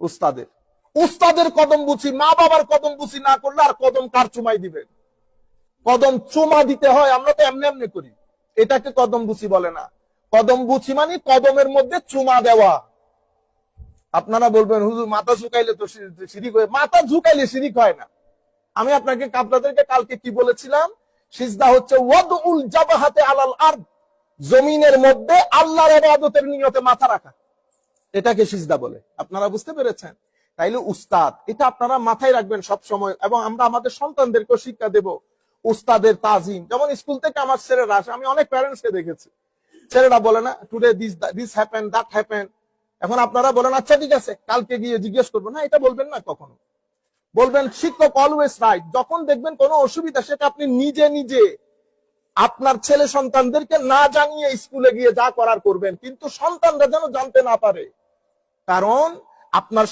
উস্তাদের। উস্তাদের কদম বুঝি, মা বাবার কদম বুঝি না করলে আর কদম কার চুমাই দিবেন কদম চুমা দিতে হয়, আমরা তো এমনি এমনি করি। এটাকে কদম বুচি বলে না। কদম বুচি মানে কদমের মধ্যে চুমা দেওয়া। আপনারা বলবেন, হুজুর, মাথা ঝুঁকাইলে তো শিরিক হয় মাথা ঝুঁকাইলে শিরিক হয় না। আমি আপনাকে আপনাদেরকে কালকে কি বলেছিলাম? সিজদা হচ্ছে আলাল আরদ। জমিনের মধ্যে আল্লাহর ইবাদতের নিয়তে মাথা রাখা। এটাকে সিজদা বলে। আপনারা বুঝতে পেরেছেন? তাইলে উস্তাদ, এটা আপনারা মাথায় রাখবেন সব সময় এবং আমরা আমাদের সন্তানদেরকে শিক্ষা দেব। উস্তাদের তাজিম। যেমন স্কুল থেকে আমার ছেলেরা আসে, আমি অনেক প্যারেন্টস কে দেখেছি। ছেলেরা বলে না today this this happen that happen এখন আপনারা বলেন আচ্ছা ঠিক আছে, কালকে গিয়ে জিজ্ঞেস করব। না, এটা বলবেন না কখনো। বলবেন, শিক্ষক অলওয়েজ রাইট যখন দেখবেন কোনো অসুবিধা, সেটা আপনি নিজে নিজে আপনার ছেলে সন্তানদেরকে না জানিয়ে স্কুলে গিয়ে যা করার করবেন। কিন্তু সন্তানরা যেন জানতে না পারে। কারণ আপনার